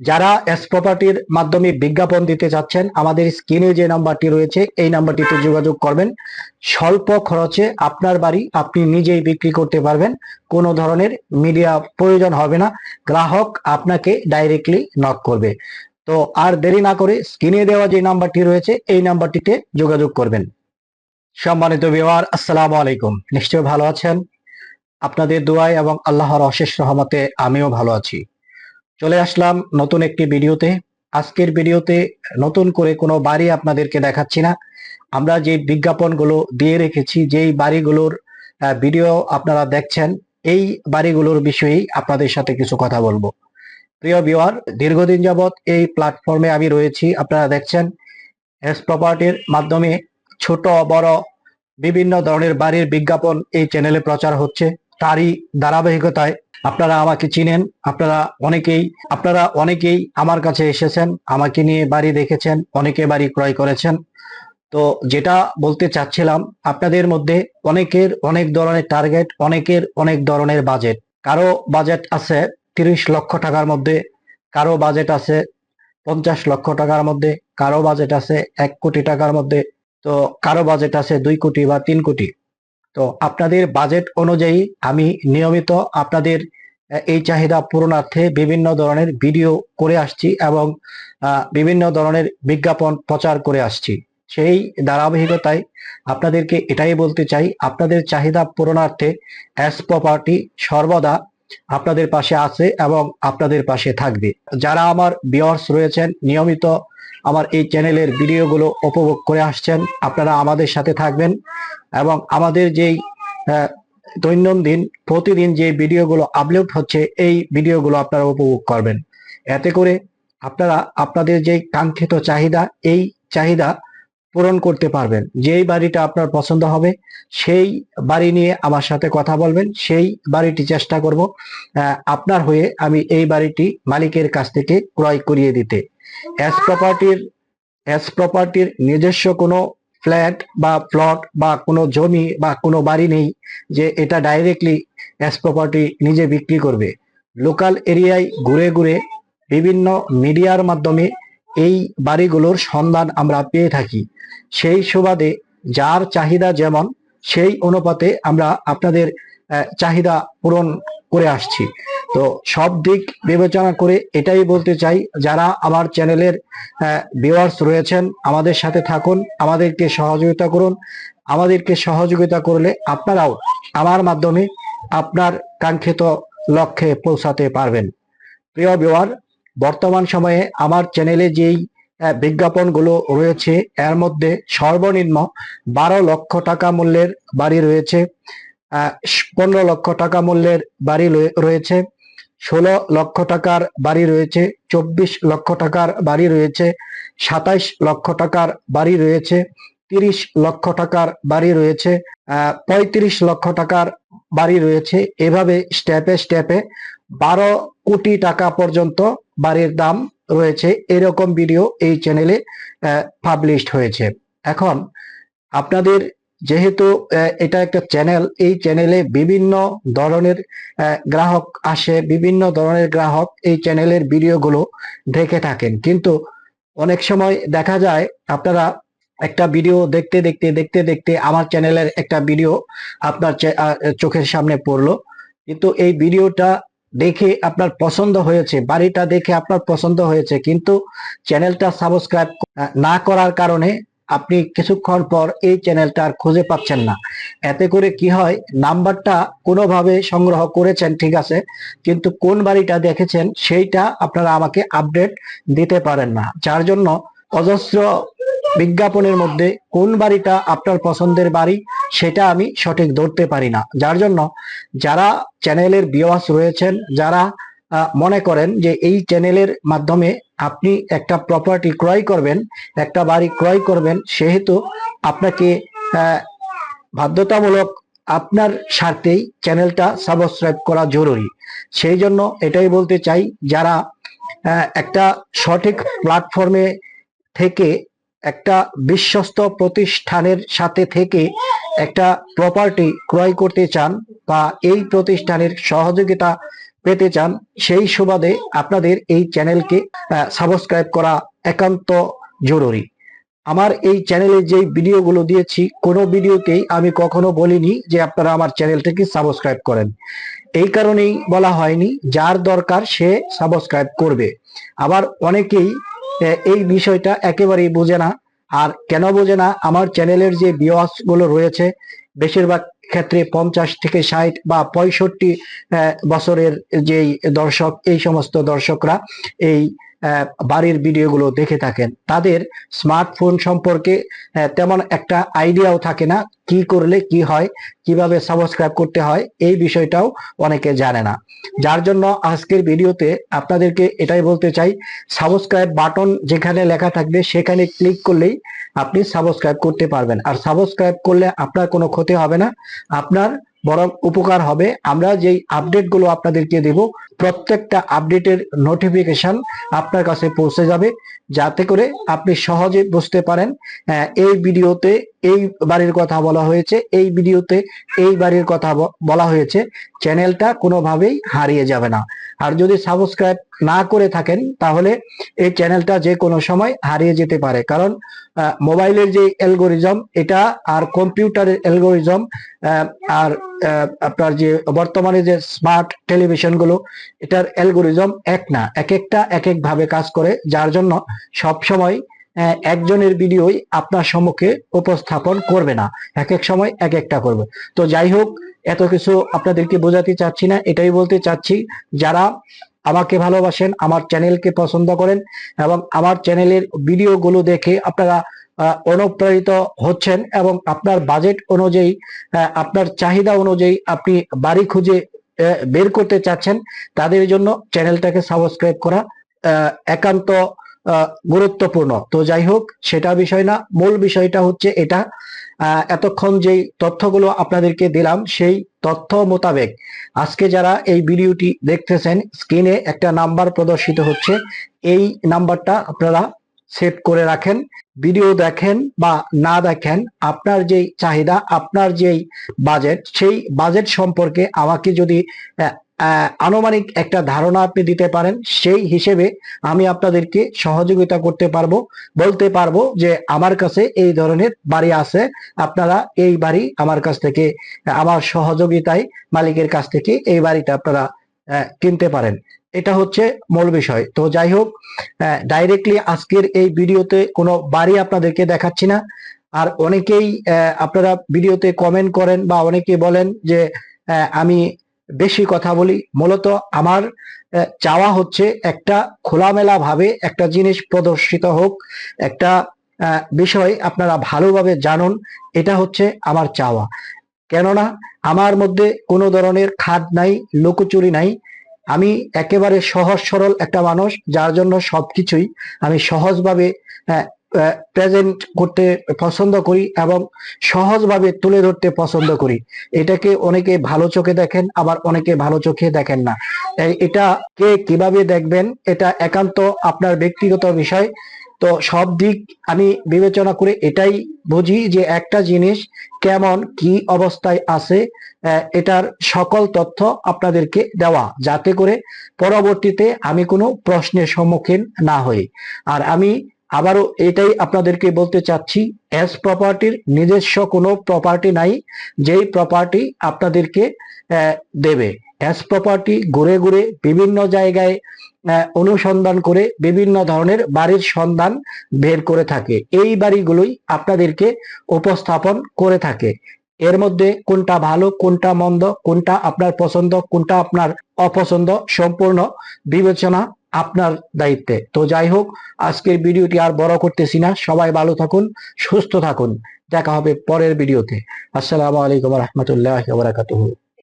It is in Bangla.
যারা এস প্রপার্টির মাধ্যমে বিজ্ঞাপন দিতে চাচ্ছেন, আমাদের স্ক্রিনে যে নাম্বারটি রয়েছে, এই নাম্বারটিতে যোগাযোগ করবেন। স্বল্প খরচে আপনার বাড়ি আপনি নিজেই বিক্রি করতে পারবেন। কোনো ধরনের মিডিয়া প্রয়োজন হবে না। গ্রাহক আপনাকে ডাইরেক্টলি নক করবে। তো আর দেরি না করে স্ক্রিনে দেওয়া যে নাম্বারটি রয়েছে, এই নাম্বারটিতে যোগাযোগ করবেন। সম্মানিত বিওয়ার আসসালামু আলাইকুম। নিশ্চয় ভালো আছেন? আপনাদের দোয়ায় এবং আল্লাহর অশেষ রহমতে আমিও ভালো আছি। চলে আসলাম নতুন একটি ভিডিওতে। আজকের ভিডিওতে নতুন করে কোনো বাড়ি আপনাদেরকে দেখাচ্ছি না। আমরা যে বিজ্ঞাপনগুলো দিয়ে রেখেছি, যেই বাড়িগুলোর ভিডিও আপনারা দেখছেন, এই বাড়িগুলোর বিষয়েই আপনাদের সাথে কিছু কথা বলব। প্রিয় বিওয়ার দীর্ঘদিন যাবৎ এই প্ল্যাটফর্মে আমি রয়েছি। আপনারা দেখছেন এস প্রপার্টির মাধ্যমে ছোট, বড়, বিভিন্ন ধরনের বাড়ির বিজ্ঞাপন এই চ্যানেলে প্রচার হচ্ছে। তারই ধারাবাহিকতায় আপনারা আমাকে চিনেন, আপনারা অনেকেই আপনারা অনেকেই আমার কাছে এসেছেন, আমাকে নিয়ে বাড়ি দেখেছেন, অনেকে বাড়ি ক্রয় করেছেন। তো যেটা বলতে চাচ্ছিলাম, আপনাদের মধ্যে অনেকের অনেক ধরনের টার্গেট অনেকের অনেক ধরনের বাজেট কারও বাজেট আছে তিরিশ লক্ষ টাকার মধ্যে, কারও বাজেট আছে পঞ্চাশ লক্ষ টাকার মধ্যে, কারও বাজেট আছে এক কোটি টাকার মধ্যে, তো কারও বাজেট আছে দুই কোটি বা তিন কোটি। তো আপনাদের বাজেট অনুযায়ী আমি নিয়মিত আপনাদের এই চাহিদা পূরণার্থে বিভিন্ন ধরনের ভিডিও করে আসছি এবং বিভিন্ন ধরনের বিজ্ঞাপন প্রচার করে আসছি। সেই ধারাবাহিকতায় আপনাদেরকে এটাই বলতে চাই, আপনাদের চাহিদা পূরণার্থে অ্যাস প্রপার্টি সর্বদা আপনাদের পাশে আছে এবং আপনাদের পাশে থাকবে। যারা আমার বিয়ার্স রয়েছেন, নিয়মিত আমার এই চ্যানেলের ভিডিওগুলো উপভোগ করে আসছেন, আপনারা আমাদের সাথে থাকবেন এবং আমাদের যেই দৈনন্দিন, প্রতিদিন যে ভিডিওগুলো আপলোড হচ্ছে, এই ভিডিওগুলো আপনারা উপভোগ করবেন। এতে করে আপনারা, আপনাদের যে কাঙ্ক্ষিত চাহিদা, এই চাহিদা পূরণ করতে পারবেন। যেই বাড়িটা আপনার পছন্দ হবে, সেই বাড়ি নিয়ে আমার সাথে কথা বলবেন, সেই বাড়িটি চেষ্টা করব আপনার হয়ে আমি এই বাড়িটি মালিকের কাছ থেকে ক্রয় করিয়ে দিতে। এস প্রপার্টির এস প্রপার্টির নিজস্ব কোনো ফ্ল্যাট বা প্লট বা কোনো জমি বা কোনো বাড়ি নেই যে এটা ডাইরেক্টলি এস প্রপার্টি নিজে বিক্রি করবে। লোকাল এরিয়ায় ঘুরে ঘুরে বিভিন্ন মিডিয়ার মাধ্যমে এই বাড়িগুলোর সন্ধান আমরা পেয়ে থাকি। সেই সুবাদে যার চাহিদা যেমন, সেই অনুপাতে আমরা আপনাদের চাহিদা পূরণ করে আসছি। তো সব দিক বিবেচনা করে এটাই বলতে চাই, যারা আমার চ্যানেলের ভিউয়ার্স রয়েছেন, আমাদের সাথে থাকুন, আমাদেরকে সহযোগিতা করুন। আমাদেরকে সহযোগিতা করলে আপনারাও আমার মাধ্যমে আপনার কাঙ্ক্ষিত লক্ষ্যে পৌঁছাতে পারবেন। প্রিয় ভিউয়ার বর্তমান সময়ে আমার চ্যানেলে যেই বিজ্ঞাপনগুলো রয়েছে, এর মধ্যে সর্বনিম্ন বারো লক্ষ টাকা মূল্যের বাড়ি রয়েছে পনেরো লক্ষ টাকা মূল্যের বাড়ি রয়ে- রয়েছে, ষোলো লক্ষ টাকার বাড়ি রয়েছে, চব্বিশ লক্ষ টাকার বাড়ি রয়েছে, সাতাইশ লক্ষ টাকার বাড়ি রয়েছে, তিরিশ লক্ষ টাকার বাড়ি রয়েছে পঁয়ত্রিশ লক্ষ টাকার বাড়ি রয়েছে। এভাবে স্টেপে স্টেপে বারো কোটি টাকা পর্যন্ত বাড়ির দাম রয়েছে এরকম ভিডিও এই চ্যানেলে পাবলিশড হয়েছে। এখন আপনাদের যেহেতু এটা একটা চ্যানেল এই চ্যানেলে বিভিন্ন ধরনের গ্রাহক আসে, বিভিন্ন ধরনের গ্রাহক এই চ্যানেলের ভিডিওগুলো দেখে থাকেন। কিন্তু অনেক সময় দেখা যায়, আপনারা একটা ভিডিও দেখতে দেখতে দেখতে দেখতে আমার চ্যানেলের একটা ভিডিও আপনার চোখের সামনে পড়ল। কিন্তু এই ভিডিওটা দেখে আপনার পছন্দ হয়েছে, বাড়িটা দেখে আপনার পছন্দ হয়েছে, কিন্তু চ্যানেলটা সাবস্ক্রাইব না করার কারণে আপনি কিছুক্ষণ পর এই চ্যানেলটা আর খুঁজে পাচ্ছেন না। এতে করে কি হয়, নাম্বারটা কোনোভাবে সংগ্রহ করেছেন, ঠিক আছে, কিন্তু কোন বাড়িটা দেখেছেন, সেইটা আপনারা আমাকে আপডেট দিতে পারেন না। যার জন্য অজস্র বিজ্ঞাপনের মধ্যে কোন বাড়িটা আপনার পছন্দের বাড়ি সেটা আমি সঠিক ধরতে পারি না। যার জন্য যারা চ্যানেলের বিওয়াস রয়েছেন, যারা মনে করেন যে এই চ্যানেলের মাধ্যমে আপনি একটা প্রপার্টি ক্রয় করবেন, একটা বাড়ি ক্রয় করবেন, সেহেতু আপনাকে বাধ্যতামূলক আপনার স্বার্থেই চ্যানেলটা সাবস্ক্রাইব করা জরুরি। সেই জন্য এটাই বলতে চাই, যারা একটা সঠিক প্ল্যাটফর্মে থেকে একটা বিশ্বস্ত প্রতিষ্ঠানের সাথে থেকে একটা প্রপার্টি ক্রয় করতে চান বা এই প্রতিষ্ঠানের সহযোগিতা পেতে চান, সেই সুবাদে আপনাদের এই চ্যানেলকে সাবস্ক্রাইব করা একান্ত জরুরি। আমার এই চ্যানেলে যে ভিডিওগুলো দিয়েছি, কোনো ভিডিওতেই আমি কখনো বলিনি যে আপনারা আমার চ্যানেলটাকে সাবস্ক্রাইব করেন। এই কারণেই বলা হয়নি, যার দরকার সে সাবস্ক্রাইব করবে। আবার অনেকেই এই বিষয়টা একেবারেই বোঝে না। আর কেন বোঝে না? আমার চ্যানেলের যে বিওয়াসগুলো রয়েছে, বেশিরভাগ ক্ষেত্রে পঞ্চাশ থেকে ষাট বা পঁয়ষট্টি বছরের যেই দর্শক, এই সমস্ত দর্শকরা এই বাড়ির ভিডিওগুলো দেখে থাকেন। তাদের স্মার্টফোন সম্পর্কে তেমন একটা আইডিয়াও থাকে না কি করলে কি হয়, কীভাবে সাবস্ক্রাইব করতে হয়, এই বিষয়টাও অনেকে জানে না। যার জন্য আজকের ভিডিওতে আপনাদেরকে এটাই বলতে চাই সাবস্ক্রাইব বাটন যেখানে লেখা থাকবে সেখানে ক্লিক করলেই আপনি সাবস্ক্রাইব করতে পারবেন। আর সাবস্ক্রাইব করলে আপনার কোনো ক্ষতি হবে না। আপনার বরং উপকার হবে। আমরা যেই আপডেটগুলো আপনাদেরকে দেব, প্রত্যেকটা আপডেটের নোটিফিকেশন আপনার কাছে পৌঁছে যাবে। যাতে করে আপনি সহজে বুঝতে পারেন এই ভিডিওতে এই বাড়ির কথা বলা হয়েছে, এই ভিডিওতে এই বাড়ির কথা বলা হয়েছে। চ্যানেলটা কোনোভাবেই হারিয়ে যাবে না। আর যদি সাবস্ক্রাইব না করে থাকেন, তাহলে এই চ্যানেলটা যে কোনো সময় হারিয়ে যেতে পারে। কারণ মোবাইলের যে অ্যালগোরিজম এটা আর কম্পিউটারের অ্যালগোরিজম আর আপনার যে বর্তমানে যে স্মার্ট টেলিভিশনগুলো এটার অ্যালগোরিজম এক না, এক একটা, এক এক ভাবে কাজ করে। যার জন্য সব সময় একজনের ভিডিওই আপনার সম্মুখে উপস্থাপন করবে না। এক এক সময় এক একটা করবে। তো যাই হোক এত কিছু আপনাদেরকে বোঝাতে চাচ্ছি না, এটাই বলতে চাচ্ছি, যারা আমাকে ভালোবাসেন, আমার চ্যানেলকে পছন্দ করেন এবং আমার চ্যানেলের ভিডিওগুলো দেখে আপনারা অনুপ্রাণিত হচ্ছেন এবং আপনার বাজেট অনুযায়ী আপনার চাহিদা অনুযায়ী আপনি বাড়ি খুঁজে বের করতে চাচ্ছেন, তাদের জন্য চ্যানেলটাকে সাবস্ক্রাইব করা একান্ত গুরুত্বপূর্ণ। তো যাই হোক সেটা বিষয় না, মূল বিষয়টা হচ্ছে এটা এতক্ষণ যেই তথ্যগুলো আপনাদেরকে দিলাম, সেই তথ্য মোতাবেক আজকে যারা এই ভিডিওটি দেখতেছেন, স্ক্রিনে একটা নাম্বার প্রদর্শিত হচ্ছে, এই নাম্বারটা আপনারা সেভ করে রাখেন, ভিডিও দেখেন বা না দেখেন, আপনার যেই চাহিদা, আপনার যেই বাজেট, সেই বাজেট সম্পর্কে আমাকে যদি আনুমানিক একটা ধারণা আপনি দিতে পারেন। সেই হিসেবে আমি আপনাদেরকে সহযোগিতা করতে পারব, বলতে পারব যে আমার কাছে এই ধরনের বাড়ি আছে। আপনারা এই বাড়ি আমার কাছ থেকে, আমার সহযোগিতায় মালিকের কাছ থেকে এই বাড়িটা আপনারা কিনতে পারেন। এটা হচ্ছে মূল বিষয়। তো যাই হোক ডাইরেক্টলি আজকের এই ভিডিওতে কোনো বাড়ি আপনাদেরকে দেখাচ্ছি না। আর অনেকেই আপনারা ভিডিওতে কমেন্ট করেন বা অনেকে বলেন যে আমি বেশি কথা বলি, মূলত আমার চাওয়া হচ্ছে একটা খোলামেলা ভাবে একটা জিনিস প্রদর্শিত হোক, একটা বিষয় আপনারা ভালোভাবে জানুন, এটা হচ্ছে আমার চাওয়া। কেননা আমার মধ্যে কোনো ধরনের খাদ নাই, লুকোচুরি নাই, আমি একেবারে সহজ সরল একটা মানুষ, যার জন্য সবকিছুই আমি সহজভাবে প্রেজেন্ট করতে পছন্দ করি এবং সহজভাবে তুলে ধরতে পছন্দ করি। এটাকে অনেকে ভালো চোখে দেখেন, আবার অনেকে ভালো চোখে দেখেন না। এটা কে কীভাবে দেখবেন, এটা একান্ত আপনার ব্যক্তিগত বিষয়। তো সব দিক আমি বিবেচনা করে এটাই বুঝি যে একটা জিনিস কেমন, কি অবস্থায় আছে এটার সকল তথ্য আপনাদেরকে দেওয়া। যাতে করে পরবর্তীতে আমি কোনো প্রশ্নের সম্মুখীন না হই। আর আমি আবারও এটাই আপনাদেরকে বলতে চাচ্ছি এস প্রপার্টির নিজস্ব কোনো প্রপার্টি নাই, যেই প্রপার্টি আপনাদেরকে দেবে। এস প্রপার্টি ঘুরে ঘুরে বিভিন্ন জায়গায় অনুসন্ধান করে বিভিন্ন ধরনের বাড়ির সন্ধান বের করে থাকে। এই বাড়িগুলোই আপনাদেরকে উপস্থাপন করে থাকে। এর মধ্যে কোনটা ভালো, কোনটা মন্দ, কোনটা আপনার পছন্দ, কোনটা আপনার অপছন্দ, সম্পূর্ণ বিবেচনা আপনার দায়িত্বে। তো যাই হোক, আজকের ভিডিওটি আর বড় করতেছি না। সবাই ভালো থাকুন, সুস্থ থাকুন। দেখা হবে পরের ভিডিওতে। আসসালামু আলাইকুম রহমতুল্লাহ বারাকাতুহু।